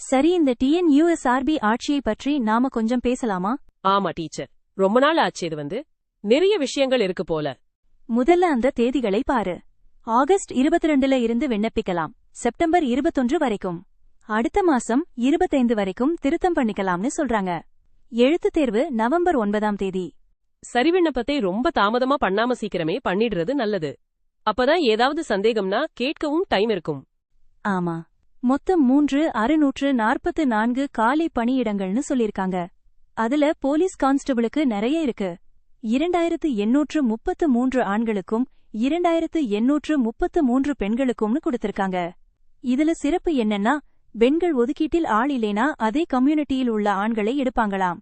சரி இந்த டிஎன்யூஎஸ்ஆர்பி ஆட்சியை பற்றி நாம கொஞ்சம் பேசலாமா? ஆமா டீச்சர். ரொம்ப நாள் ஆச்சு இது வந்து. நிறைய விஷயங்கள் இருக்கு போல. முதல்ல அந்த தேதிகளை பாரு. ஆகஸ்ட் இருபத்தி ரெண்டுல இருந்து விண்ணப்பிக்கலாம். செப்டம்பர் இருபத்தொன்று வரைக்கும். அடுத்த மாசம் இருபத்தைந்து வரைக்கும் திருத்தம் பண்ணிக்கலாம்னு சொல்றாங்க. எழுத்துத் தேர்வு நவம்பர் ஒன்பதாம் தேதி. சரி விண்ணப்பத்தை ரொம்ப தாமதமா பண்ணாம சீக்கிரமே பண்ணிடுறது நல்லது. அப்பதான் ஏதாவது சந்தேகம்னா கேட்கவும் டைம் இருக்கும். ஆமா. மொத்தம் மூன்று அறுநூற்று நாற்பத்து நான்கு காலி பணியிடங்கள்னு சொல்லிருக்காங்க அதுல போலீஸ் கான்ஸ்டபிளுக்கு நிறைய இருக்கு. இரண்டாயிரத்து எண்ணூற்று முப்பத்து மூன்று ஆண்களுக்கும் இரண்டாயிரத்து எண்ணூற்று முப்பத்து மூன்று பெண்களுக்கும்னு கொடுத்திருக்காங்க. இதுல சிறப்பு என்னன்னா பெண்கள் ஒதுக்கீட்டில் ஆள் இல்லைனா அதே கம்யூனிட்டியில் உள்ள ஆண்களை எடுப்பாங்களாம்.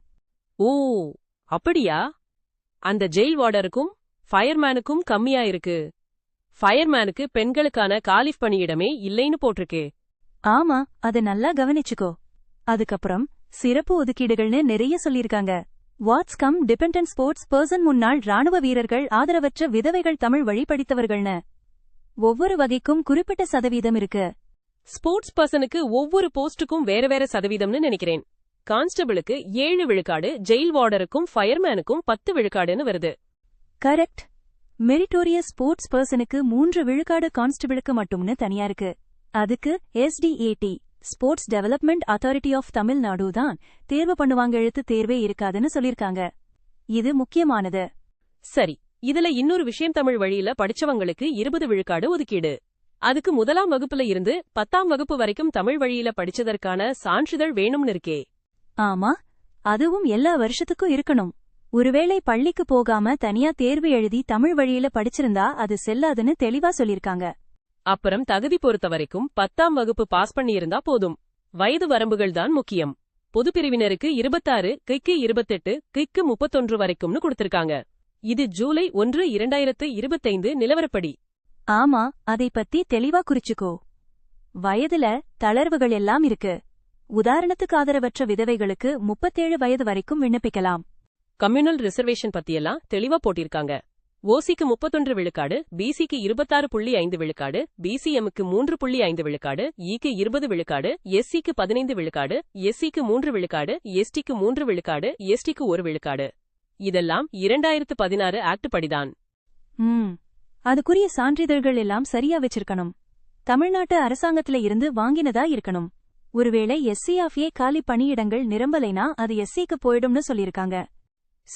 ஓ அப்படியா? அந்த ஜெயில் வார்டருக்கும் ஃபயர்மேனுக்கும் கம்மியா இருக்கு. ஃபயர்மேனுக்கு பெண்களுக்கான காலிஃப் பணியிடமே இல்லைன்னு போட்டிருக்கே. ஆமா அத நல்லா கவனிச்சுக்கோ. அதுக்கப்புறம் சிறப்பு ஒதுக்கீடுகள்னு நிறைய சொல்லிருக்காங்க wards cum dependent sports person முன்னாள் ராணுவ வீரர்கள் ஆதரவற்ற விதவைகள் தமிழ் வழி படித்தவர்கள்னு ஒவ்வொரு வகைக்கும் குறிப்பிட்ட சதவீதம் இருக்கு. ஸ்போர்ட்ஸ் பர்சனுக்கு ஒவ்வொரு போஸ்டுக்கும் வேற வேற சதவீதம்னு நினைக்கிறேன். கான்ஸ்டபிளுக்கு ஏழு விழுக்காடு ஜெயில் வார்டருக்கும் ஃபயர்மேனுக்கும் பத்து விழுக்காடுன்னு வருது. கரெக்ட் மெரிட்டோரியஸ் ஸ்போர்ட்ஸ் பர்சனுக்கு மூன்று விழுக்காடு கான்ஸ்டபிளுக்கு மட்டும்னு தனியா இருக்கு. அதுக்கு SDAT sports development authority of Tamil Nadu தான் தேர்வு பண்ணுவாங்க எழுத்து தேர்வே இருக்காதுன்னு சொல்லிருக்காங்க. இது முக்கியமானது. சரி இதுல இன்னொரு விஷயம் தமிழ் வழியில படிச்சவங்களுக்கு இருபது விழுக்காடு ஒதுக்கீடு. அதுக்கு முதலாம் வகுப்புல இருந்து பத்தாம் வகுப்பு வரைக்கும் தமிழ் வழியில படிச்சதற்கான சான்றிதழ் வேணும்னு இருக்கே. ஆமா அதுவும் எல்லா வருஷத்துக்கும் இருக்கணும். ஒருவேளை பள்ளிக்கு போகாம தனியா தேர்வு எழுதி தமிழ் வழியில படிச்சிருந்தா அது செல்லாதுன்னு தெளிவா சொல்லிருக்காங்க. அப்புறம் தகுதி பொறுத்த வரைக்கும் பத்தாம் வகுப்பு பாஸ் பண்ணியிருந்தா போதும். வயது வரம்புகள் தான் முக்கியம். பொது பிரிவினருக்கு இருபத்தாறு கிக்கு இருபத்தெட்டு கிக்கு முப்பத்தொன்று வரைக்கும்னு கொடுத்திருக்காங்க. இது ஜூலை ஒன்று இரண்டாயிரத்து இருபத்தைந்து நிலவரப்படி. ஆமா அதை பத்தி தெளிவா குறிச்சுக்கோ. வயதுல தளர்வுகள் எல்லாம் இருக்கு. உதாரணத்துக்கு ஆதரவற்ற விதவைகளுக்கு முப்பத்தேழு வயது வரைக்கும் விண்ணப்பிக்கலாம். கம்யூனல் ரிசர்வேஷன் பத்தியெல்லாம் தெளிவா போட்டிருக்காங்க. ஓசிக்கு முப்பத்தொன்று விழுக்காடு பிசிக்கு இருபத்தாறு புள்ளி ஐந்து விழுக்காடு பிசிஎம்க்கு மூன்று புள்ளி ஐந்து விழுக்காடு இக்கு இருபது விழுக்காடு எஸ்சிக்கு பதினைந்து விழுக்காடு எஸ்சிக்கு மூன்று விழுக்காடு எஸ்டிக்கு மூன்று விழுக்காடு எஸ்டிக்கு ஒரு விழுக்காடு. இதெல்லாம் இரண்டாயிரத்து பதினாறு ஆக்ட் படிதான். ம். அதுக்குரிய சான்றிதழ்கள் எல்லாம் சரியா வச்சிருக்கணும். தமிழ்நாட்டு அரசாங்கத்துல இருந்து வாங்கினதா இருக்கணும். ஒருவேளை எஸ்சி ஆஃப் ஏ காலி பணியிடங்கள் நிரம்பலைனா அது எஸ்சிக்கு போயிடும்னு சொல்லிருக்காங்க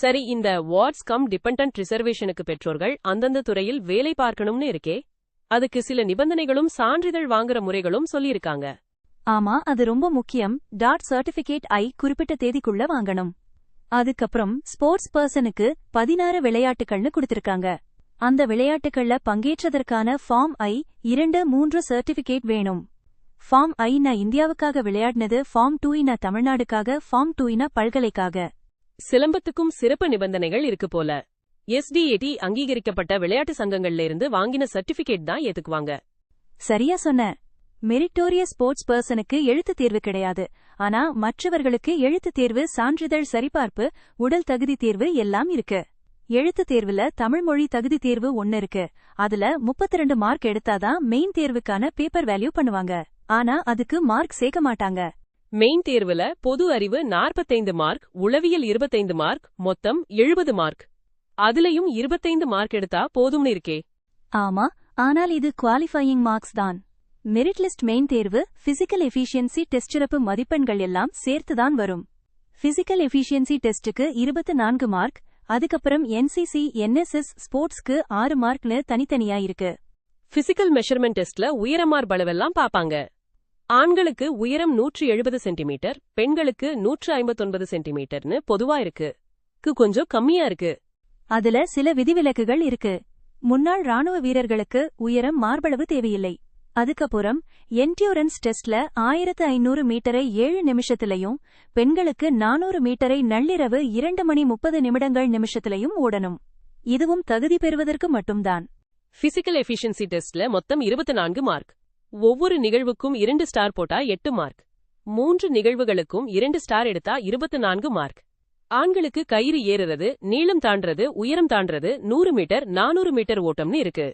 சரி இந்த வார்ட்ஸ் கம் டிபெண்டன்ட் ரிசர்வேஷனுக்கு பெற்றோர்கள் அந்தந்த துறையில் வேலை பார்க்கணும்னு இருக்கே. அதுக்கு சில நிபந்தனைகளும் சான்றிதழ் வாங்குற முறைகளும் சொல்லியிருக்காங்க. ஆமா அது ரொம்ப முக்கியம். டாட் சர்டிபிகேட் ஐ குறிப்பிட்ட தேதிக்குள்ள வாங்கணும். அதுக்கப்புறம் ஸ்போர்ட்ஸ் பர்சனுக்கு பதினாறு விளையாட்டுகள்னு கொடுத்திருக்காங்க. அந்த விளையாட்டுகள்ல பங்கேற்றதற்கான ஃபார்ம் ஐ இரண்டு மூன்று சர்டிபிகேட் வேணும். ஃபார்ம் ஐ நான் இந்தியாவுக்காக விளையாடினது ஃபார்ம் டூ இனா தமிழ்நாடுக்காக ஃபார்ம் டூ இன பல்கலைக்காக. சிலம்பத்துக்கும் சிறப்பு நிபந்தனைகள் இருக்கு போல. எஸ்டிஏடி அங்கீகரிக்கப்பட்ட விளையாட்டு சங்கங்கள்ல இருந்து வாங்கின சர்டிபிகேட் தான் ஏத்துக்குவாங்க. சரியா சொன்ன. மெரிட்டோரிய ஸ்போர்ட்ஸ் பர்சனுக்கு எழுத்துத் தேர்வு கிடையாது. ஆனா மற்றவர்களுக்கு எழுத்துத் தேர்வு சான்றிதழ் சரிபார்ப்பு உடல் தகுதி தேர்வு எல்லாம் இருக்கு. எழுத்துத் தேர்வுல தமிழ் மொழி தகுதி தேர்வு ஒன்னு இருக்கு. அதுல 32 மார்க் எடுத்தாதான் மெயின் தேர்வுக்கான பேப்பர் வேல்யூ பண்ணுவாங்க. ஆனா அதுக்கு மார்க் சேர்க்க மாட்டாங்க. மெயின் தேர்வுல பொது அறிவு 45 மார்க் உளவியல் 25 மார்க் மொத்தம் 70 மார்க் அதுலயும் 25 மார்க் எடுத்தா போதும்னு இருக்கே. ஆமா ஆனால் இது குவாலிஃபையிங் மார்க்ஸ் தான். மெரிட் லிஸ்ட் மெயின் தேர்வு பிசிக்கல் எஃபிஷியன்சி டெஸ்ட் சிறப்பு மதிப்பெண்கள் எல்லாம் சேர்த்துதான் வரும். பிசிக்கல் எஃபிஷியன்சி டெஸ்டுக்கு இருபத்து நான்கு மார்க் அதுக்கப்புறம் என்சிசி என்எஸ்எஸ் ஸ்போர்ட்ஸ்க்கு ஆறு மார்க்னு தனித்தனியா இருக்கு. பிசிக்கல் மெஷர்மெண்ட் டெஸ்ட்ல உயரமார் பளவெல்லாம் பாப்பாங்க. ஆண்களுக்கு உயரம் 170 எழுபது சென்டிமீட்டர் பெண்களுக்கு 159 ஐம்பத்தொன்பது சென்டிமீட்டர்னு பொதுவா இருக்கு. க்கு கொஞ்சம் கம்மியா இருக்கு. அதுல சில விதிவிலக்குகள் இருக்கு. முன்னாள் ராணுவ வீரர்களுக்கு உயரம் மார்பளவு தேவையில்லை. அதுக்கப்புறம் என்டியூரன்ஸ் டெஸ்ட்ல ஆயிரத்து ஐநூறு மீட்டரை ஏழு நிமிஷத்திலையும் பெண்களுக்கு நானூறு மீட்டரை நள்ளிரவு இரண்டு மணி முப்பது நிமிடங்கள் நிமிஷத்திலையும் ஓடணும். இதுவும் தகுதி பெறுவதற்கு மட்டும்தான். பிசிக்கல் எஃபிஷியன்சி டெஸ்ட்ல மொத்தம் 24 மார்க் ஒவ்வொரு நிகழ்வுக்கும் இரண்டு ஸ்டார் போட்டா எட்டு மார்க் மூன்று நிகழ்வுகளுக்கும் இரண்டு ஸ்டார் எடுத்தா 24 மார்க் ஆண்களுக்கு கயிறு ஏறுறது நீளம் தாண்டறது உயரம் தாண்டறது நூறு மீட்டர் நானூறு மீட்டர் ஓட்டம்னு இருக்கு.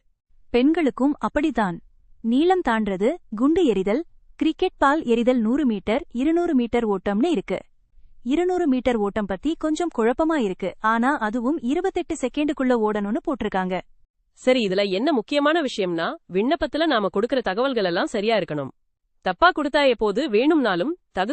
பெண்களுக்கும் அப்படித்தான். நீளம் தாண்டறது குண்டு எறிதல் கிரிக்கெட் பால் எறிதல் நூறு மீட்டர் இருநூறு மீட்டர் ஓட்டம்னு இருக்கு. இருநூறு மீட்டர் ஓட்டம் பத்தி கொஞ்சம் குழப்பமா இருக்கு. ஆனா அதுவும் இருபத்தெட்டு செகண்டுக்குள்ள ஓடணும்னு போட்டிருக்காங்க. சரி இதுல என்ன முக்கியமான விஷயம்னா விண்ணப்பத்துல நாம கொடுக்கிற தகவல்கள் எல்லாம் சரியா இருக்கணும். தப்பா கொடுத்தா எப்போது வேணும்னாலும் தகு